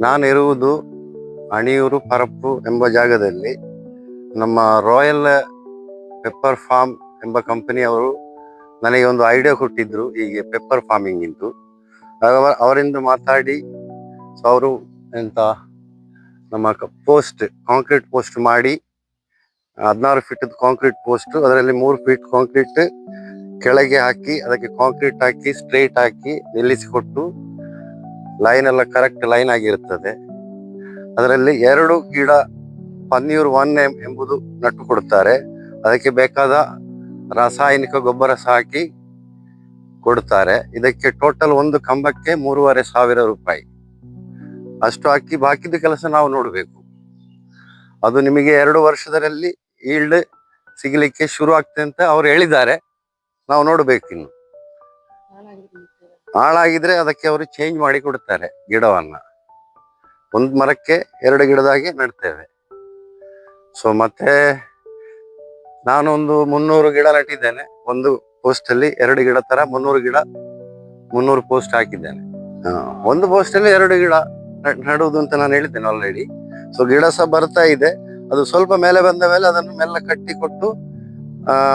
ನಾನು ಇರುವುದು ಅಣಿಯೂರು ಪರಪ್ಪು ಎಂಬ ಜಾಗದಲ್ಲಿ. ನಮ್ಮ ರಾಯಲ್ ಪೆಪ್ಪರ್ ಫಾರ್ಮ್ ಎಂಬ ಕಂಪನಿಯವರು ನನಗೆ ಒಂದು ಐಡಿಯಾ ಕೊಟ್ಟಿದ್ರು ಹೀಗೆ ಪೆಪ್ಪರ್ ಫಾರ್ಮಿಂಗ್ ಇಂದು. ಅವ- ಅವರಿಂದ ಮಾತಾಡಿ ಸೊ ಅವರು ಎಂತ ನಮ್ಮ ಪೋಸ್ಟ್, ಕಾಂಕ್ರೀಟ್ ಪೋಸ್ಟ್ ಮಾಡಿ, ಹದಿನಾರು ಫೀಟ್ ಕಾಂಕ್ರೀಟ್ ಪೋಸ್ಟ್, ಅದರಲ್ಲಿ ಮೂರು ಫೀಟ್ ಕಾಂಕ್ರೀಟ್ ಕೆಳಗೆ ಹಾಕಿ, ಅದಕ್ಕೆ ಕಾಂಕ್ರೀಟ್ ಹಾಕಿ, ಸ್ಟ್ರೈಟ್ ಹಾಕಿ ನಿಲ್ಲಿಸಿಕೊಟ್ಟು ಲೈನ್ ಎಲ್ಲ ಕರೆಕ್ಟ್ ಲೈನ್ ಆಗಿರುತ್ತದೆ ಅದರಲ್ಲಿ ಎರಡು ಗಿಡ ಪನ್ನೀರ್ ಒನ್ ಎಂಬುದು ನಟ್ಟು ಕೊಡುತ್ತಾರೆ ಅದಕ್ಕೆ ಬೇಕಾದ ರಾಸಾಯನಿಕ ಗೊಬ್ಬರ ಹಾಕಿ ಕೊಡುತ್ತಾರೆ ಇದಕ್ಕೆ ಟೋಟಲ್ ಒಂದು ಕಂಬಕ್ಕೆ ಮೂರುವರೆ ಸಾವಿರ ರೂಪಾಯಿ. ಅಷ್ಟು ಹಾಕಿ ಬಾಕಿದ ಕೆಲಸ ನಾವು ನೋಡಬೇಕು. ಅದು ನಿಮಗೆ ಎರಡು ವರ್ಷದಲ್ಲಿ ಈಲ್ಡ್ ಸಿಗಲಿಕ್ಕೆ ಶುರು ಆಗ್ತದೆ ಅಂತ ಅವ್ರು ಹೇಳಿದ್ದಾರೆ. ನಾವು ನೋಡ್ಬೇಕಿನ್ನು ಹಾಳಾಗಿದ್ರೆ ಅದಕ್ಕೆ ಅವರು ಚೇಂಜ್ ಮಾಡಿ ಕೊಡ್ತಾರೆ ಗಿಡವನ್ನ. ಒಂದು ಮರಕ್ಕೆ ಎರಡು ಗಿಡದಾಗೆ ನೆಡ್ತೇವೆ. ಸೊ ಮತ್ತೆ ನಾನೊಂದು ಮುನ್ನೂರು ಗಿಡ ನೆಟ್ಟಿದ್ದೇನೆ. ಒಂದು ಪೋಸ್ಟ್ ಅಲ್ಲಿ ಎರಡು ಗಿಡ ತರ ಮುನ್ನೂರು ಗಿಡ, ಮುನ್ನೂರು ಪೋಸ್ಟ್ ಹಾಕಿದ್ದೇನೆ. ಒಂದು ಪೋಸ್ಟ್ ಅಲ್ಲಿ ಎರಡು ಗಿಡ ನೆಡುವುದು ಅಂತ ನಾನು ಹೇಳಿದ್ದೇನೆ ಆಲ್ರೆಡಿ ಸೊ ಗಿಡ ಸಹ ಬರ್ತಾ ಇದೆ. ಅದು ಸ್ವಲ್ಪ ಮೇಲೆ ಬಂದ ಮೇಲೆ ಅದನ್ನು ಮೆಲ್ಲ ಕಟ್ಟಿ ಕೊಟ್ಟು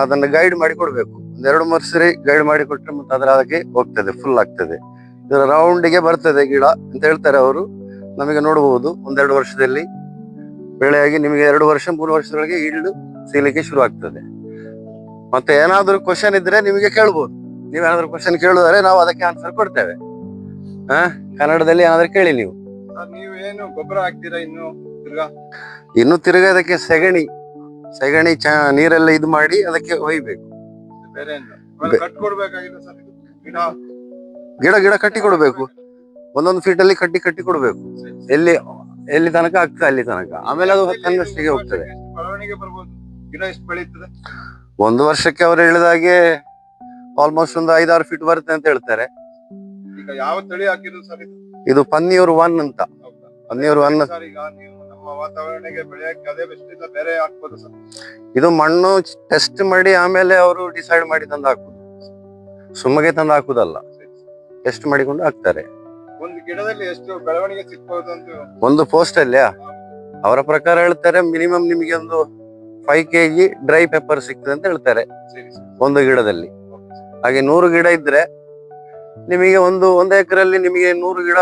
ಅದನ್ನು ಗೈಡ್ ಮಾಡಿ ಕೊಡ್ಬೇಕು. ಎರಡು ಮೂರು ಸರಿ ಗೈಡ್ ಮಾಡಿ ಕೊಟ್ಟರೆ ಮತ್ತೆ ಅದರ ಹಾಗೆ ಹೋಗ್ತದೆ ಫುಲ್ ಆಗ್ತದೆ. ಇದರ ರೌಂಡಿಗೆ ಬರ್ತದೆ ಗಿಡ ಅಂತ ಹೇಳ್ತಾರೆ ಅವರು. ನಮಗೆ ನೋಡಬಹುದು ಒಂದೆರಡು ವರ್ಷದಲ್ಲಿ ಬೆಳೆಯಾಗಿ ನಿಮಗೆ ಎರಡು ವರ್ಷ ಮೂರು ವರ್ಷದೊಳಗೆ ಈಲ್ಡ್ ಸಿಗಲಿಕ್ಕೆ ಶುರು ಆಗ್ತದೆ. ಮತ್ತೆ ಏನಾದರೂ ಕ್ವಶನ್ ಇದ್ರೆ ನಿಮಗೆ ಕೇಳ್ಬೋದು. ನೀವೇನಾದ್ರೂ ಕ್ವಶನ್ ಕೇಳಿದರೆ ನಾವು ಅದಕ್ಕೆ ಆನ್ಸರ್ ಕೊಡ್ತೇವೆ. ಹಾ ಕನ್ನಡದಲ್ಲಿ ಏನಾದ್ರೂ ಕೇಳಿ ನೀವು. ಸರ್ ನೀವು ಏನು ಗೊಬ್ಬರ ಹಾಕ್ತೀರಾ ಇನ್ನು ತಿರ್ಗಾ? ಇನ್ನು ತಿರುಗ ಅದಕ್ಕೆ ಸೆಗಣಿ ಸೆಗಣಿ ಚ ನೀರೆಲ್ಲ ಇದು ಮಾಡಿ ಅದಕ್ಕೆ ಒಯ್ಬೇಕು. ಬೇರೆ ಸರ್ ಗಿಡ. ಗಿಡ ಗಿಡ ಕಟ್ಟಿ ಕೊಡ್ಬೇಕು. ಒಂದೊಂದು ಫೀಟ್ ಅಲ್ಲಿ ಕಟ್ಟಿ ಕಟ್ಟಿ ಕೊಡ್ಬೇಕು. ಎಲ್ಲಿ ಎಲ್ಲಿ ತನಕ ಅಕ್ಕ ಅಲ್ಲಿ ತನಕ. ಆಮೇಲೆ ಅದು ತನ್ನಷ್ಟಿಗೆ ಹೋಗ್ತದೆ. ಎಷ್ಟು ಬೆಳವಣಿಗೆ ಬರ್ಬೋದು? ಗಿಡ ಎಷ್ಟು ಬೆಳೀತದೆ? ಒಂದು ವರ್ಷಕ್ಕೆ ಅವರು ಹೇಳಿದಾಗೆ ಆಲ್ಮೋಸ್ಟ್ ಒಂದು ಐದಾರು ಫೀಟ್ ಬರುತ್ತೆ ಅಂತ ಹೇಳ್ತಾರೆ. ಈಗ ಯಾವ ತಳಿ ಹಾಕಿದ್ರು ಸರ್ ಇದು? ಪನ್ನಿಯೂರ್ ಒನ್ ಅಂತ. ಪನ್ನಿಯೂರ್ ಒನ್ ಈಗ ನೀವು ವಾತಾವರಣಕ್ಕೆ ಬೆಳೆಯಕ್ಕೆ ಅದೇ ಬೆಸ್ಟ್ ಬೇರೆ ಹಾಕ್ಬೋದು ಸರ್. ಇದು ಮಣ್ಣು ಟೆಸ್ಟ್ ಮಾಡಿ ಆಮೇಲೆ ಅವರು ಡಿಸೈಡ್ ಮಾಡಿ ತಂದು ಹಾಕುದು. ಸುಮ್ಮಗೆ ತಂದು ಹಾಕುದಲ್ಲ. ಟೆಸ್ಟ್ ಮಾಡಿಕೊಂಡು ಹಾಕ್ತಾರೆ. ಒಂದು ಗಿಡದಲ್ಲಿ ಎಷ್ಟು ಬೆಳವಣಿಗೆ ಸಿಗ್ಬೋದು ಅಂತ ಒಂದು ಪೋಸ್ಟ್ ಅಲ್ಲಿಯಾ ಅವರ ಪ್ರಕಾರ ಹೇಳ್ತಾರೆ ಮಿನಿಮಮ್ ನಿಮಗೆ ಒಂದು five K G dry pepper ಸಿಗ್ತದೆ ಅಂತ ಹೇಳ್ತಾರೆ. ಒಂದು ಗಿಡದಲ್ಲಿ. ಹಾಗೆ ನೂರು ಗಿಡ ಇದ್ರೆ ನಿಮಗೆ ಒಂದು ಒಂದು ಎಕರೆಯಲ್ಲಿ ನಿಮಗೆ ನೂರು ಗಿಡ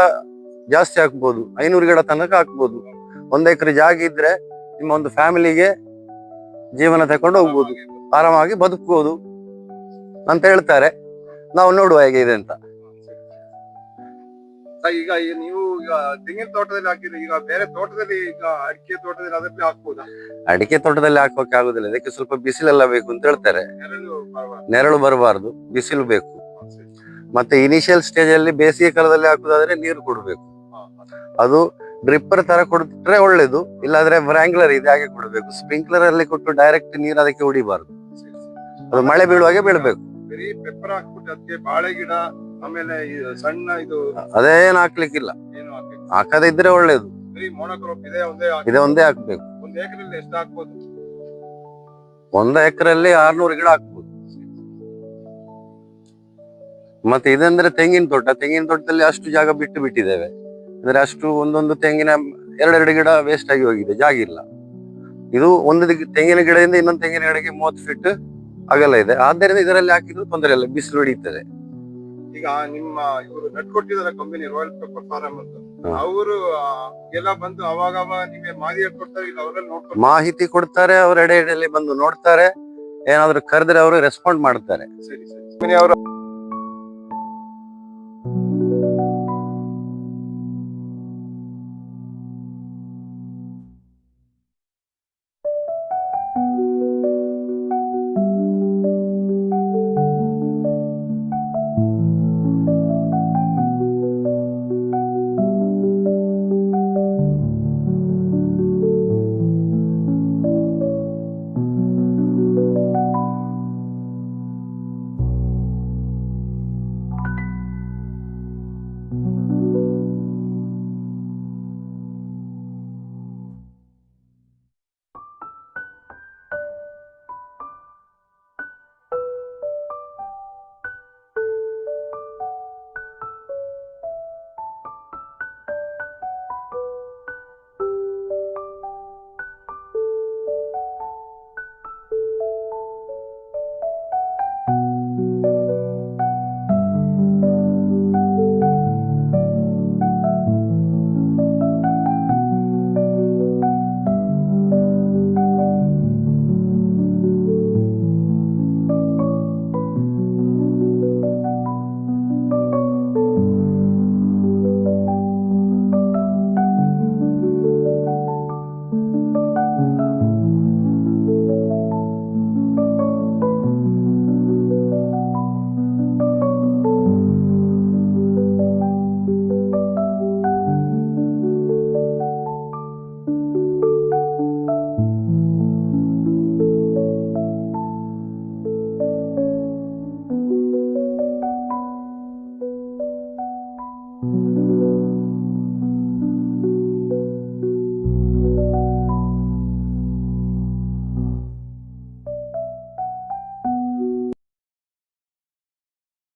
ಜಾಸ್ತಿ ಹಾಕ್ಬೋದು ಐನೂರು ಗಿಡ ತನಕ ಹಾಕ್ಬೋದು. ಒಂದು ಎಕರೆ ಜಾಗ ಇದ್ರೆ ನಿಮ್ಮ ಒಂದು ಫ್ಯಾಮಿಲಿಗೆ ಜೀವನ ತಕೊಂಡು ಹೋಗ್ಬೋದು ಆರಾಮಾಗಿ ಬದುಕಬಹುದು ಅಂತ ಹೇಳ್ತಾರೆ. ನಾವು ನೋಡುವ ಹೇಗೆ ಇದೆ ಅಂತ. ಈಗ ನೀವು ತೆಂಗಿನ ತೋಟದಲ್ಲಿ ಹಾಕಿದ್ರೆ ಈಗ ಬೇರೆ ತೋಟದಲ್ಲಿ ಈಗ ಅಡಿಕೆ ತೋಟದಲ್ಲಿ ಅದರಲ್ಲಿ ಹಾಕ್ಬೋದಾ? ಅಡಿಕೆ ತೋಟದಲ್ಲಿ ಹಾಕೋಕೆ ಆಗುದಿಲ್ಲ. ಅದಕ್ಕೆ ಸ್ವಲ್ಪ ಬಿಸಿಲೆಲ್ಲ ಬೇಕು ಅಂತ ಹೇಳ್ತಾರೆ. ನೆರಳು ಬರಬಾರ್ದು. ಬಿಸಿಲು ಬೇಕು. ಮತ್ತೆ ಇನಿಷಿಯಲ್ ಸ್ಟೇಜ್ ಅಲ್ಲಿ ಬೇಸಿಗೆ ಕಾಲದಲ್ಲಿ ಹಾಕುದಾದ್ರೆ ನೀರು ಕೊಡಬೇಕು. ಅದು ಡ್ರಿಪ್ಪರ್ ತರ ಕೊಟ್ರೆ ಒಳ್ಳೇದು ಇಲ್ಲಾಂದ್ರೆ ವ್ರಾಂಗ್ಲರ್ ಇದೆ ಹಾಗೆ ಕೊಡಬೇಕು. ಸ್ಪ್ರಿಂಕ್ಲರ್ ಅಲ್ಲಿ ಕೊಟ್ಟು ಡೈರೆಕ್ಟ್ ನೀರು ಅದಕ್ಕೆ ಹೊಡಿಬಾರ್ದು. ಅದು ಮಳೆ ಬೀಳುವಾಗೆ ಬೀಳ್ಬೇಕು. ಬರೀ ಪೆಪ್ಪರ್ ಹಾಕ್ಬಿಟ್ಟು ಅದಕ್ಕೆ ಬಾಳೆ ಗಿಡ ಆಮೇಲೆ ಈ ಸಣ್ಣ ಇದು ಅದೇನ್ ಹಾಕ್ಲಿಕ್ಕಿಲ್ಲ. ಏನು ಹಾಕಿ ಹಾಕದೇ ಇದ್ರೆ ಒಳ್ಳೇದು. ಬರೀ ಇದೆ ಒಂದೇ ಹಾಕಿ ಇದೇ ಒಂದೇ ಹಾಕ್ಬೇಕು. ಒಂದ್ ಎಕರಲ್ಲಿ ಎಷ್ಟು ಹಾಕ್ಬೋದು? ಒಂದ್ ಎಕರೆಲ್ಲಿ ಆರ್ನೂರು ಗಿಡ ಹಾಕ್ಬೋದು. ಮತ್ತೆ ಇದಂದ್ರೆ ತೆಂಗಿನ ತೋಟ. ತೆಂಗಿನ ತೋಟದಲ್ಲಿ ಅಷ್ಟು ಜಾಗ ಬಿಟ್ಟು ಬಿಟ್ಟಿದ್ದೇವೆ. ಅಂದ್ರೆ ಅಷ್ಟು ಒಂದೊಂದು ತೆಂಗಿನ ಎರಡೆರಡು ಗಿಡ ವೇಸ್ಟ್ ಆಗಿ ಹೋಗಿದೆ ಜಾಗ ಇಲ್ಲ. ಇದು ಒಂದು ತೆಂಗಿನ ಗಿಡದಿಂದ ಇನ್ನೊಂದು ತೆಂಗಿನ ಗಿಡಕ್ಕೆ ಮೂವತ್ತು ಫೀಟ್ ಅಗಲ ಇದೆ. ಆದ್ದರಿಂದ ಇದರಲ್ಲಿ ಹಾಕಿದ್ರು ತೊಂದರೆ ಇಲ್ಲ ಬಿಸಿಲು ಹಿಡಿಯುತ್ತದೆ. ಈಗ ನಿಮ್ಮ ಇವರು ಕಂಪನಿ ರಾಯಲ್ ಪೇಪರ್ ಫಾರಂ ಅಂತ. ಅವರು ಎಲ್ಲ ಬಂದು ಅವಾಗ ಅವಾಗ ನಿಮಗೆ ಮಾಹಿತಿ ಕೊಡ್ತಾರೆ ಇಲ್ಲ ಅವರಲ್ಲಿ ನೋಡ್ಕೊಂಡು ಮಾಹಿತಿ ಕೊಡ್ತಾರೆ ಅವ್ರ ಎಡೆ ಎಡೆಯಲ್ಲಿ ಬಂದು ನೋಡ್ತಾರೆ. ಏನಾದ್ರು ಕರೆದ್ರೆ ಅವರು ರೆಸ್ಪಾಂಡ್ ಮಾಡ್ತಾರೆ. ಸರಿ ಸರಿ. ಕಂಪನಿ ಅವರು ಧನ್ಯವಾದ